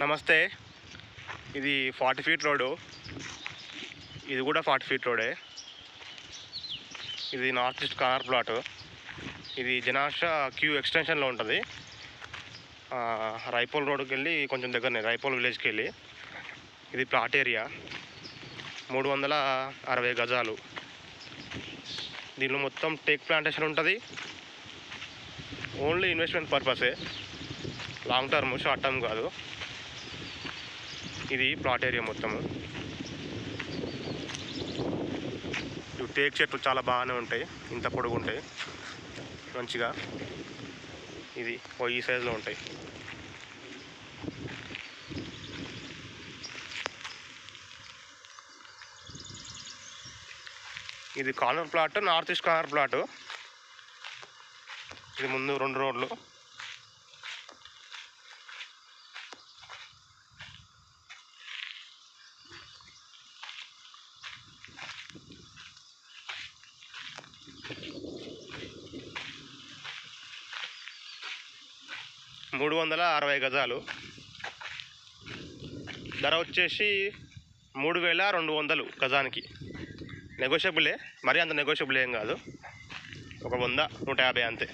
నమస్తే. ఇది forty feet road. ఇది కూడా ఫార్టీ ఫీట్ రోడే. ఇది నార్త్ ఈస్ట్ కార్నర్ ప్లాట్. ఇది జనాష క్యూ ఎక్స్టెన్షన్లో ఉంటుంది. రైపోల్ రోడ్కి వెళ్ళి కొంచెం దగ్గరనే రైపోల్ విలేజ్కి వెళ్ళి ఇది ప్లాట్ ఏరియా. మూడు వందల అరవై గజాలు. దీనిలో మొత్తం టేక్ ప్లాంటేషన్ ఉంటుంది. ఓన్లీ ఇన్వెస్ట్మెంట్ పర్పసే. లాంగ్ టర్మ్ షార్ట్ టర్మ్ కాదు. ఇది ప్లాట్ ఏరియా మొత్తము ఇవి టేక్ చెట్లు చాలా బాగానే ఉంటాయి. ఇంత పొడుగు ఉంటాయి. మంచిగా ఇది ఓ ఈ సైజులో ఉంటాయి. ఇది corner plot north east corner plot ఇది ముందు రెండు రోడ్లు. మూడు వందల అరవై గజాలు. ధర వచ్చేసి మూడు వేల రెండు వందలు గజానికి నెగోషియబులే మరీ అంత నెగోషియబుల్ ఏం కాదు. ఒక వంద నూట యాభై అంతే.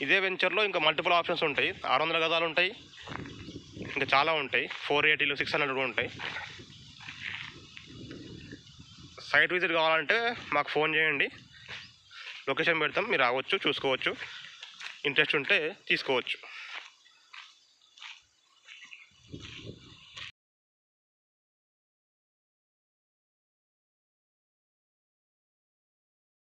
ఇదే వెంచర్లో ఇంకా మల్టిపుల్ ఆప్షన్స్ ఉంటాయి. ఆరు వందల గజాలు ఉంటాయి. ఇంకా చాలా ఉంటాయి. ఫోర్ ఎయిటీలు సిక్స్ హండ్రెడ్ కూడా ఉంటాయి. సైట్ విజిట్ కావాలంటే మాకు ఫోన్ చేయండి. లొకేషన్ పెడతాం. మీరు రావచ్చు చూసుకోవచ్చు. ఇంట్రెస్ట్ ఉంటే తీసుకోవచ్చు.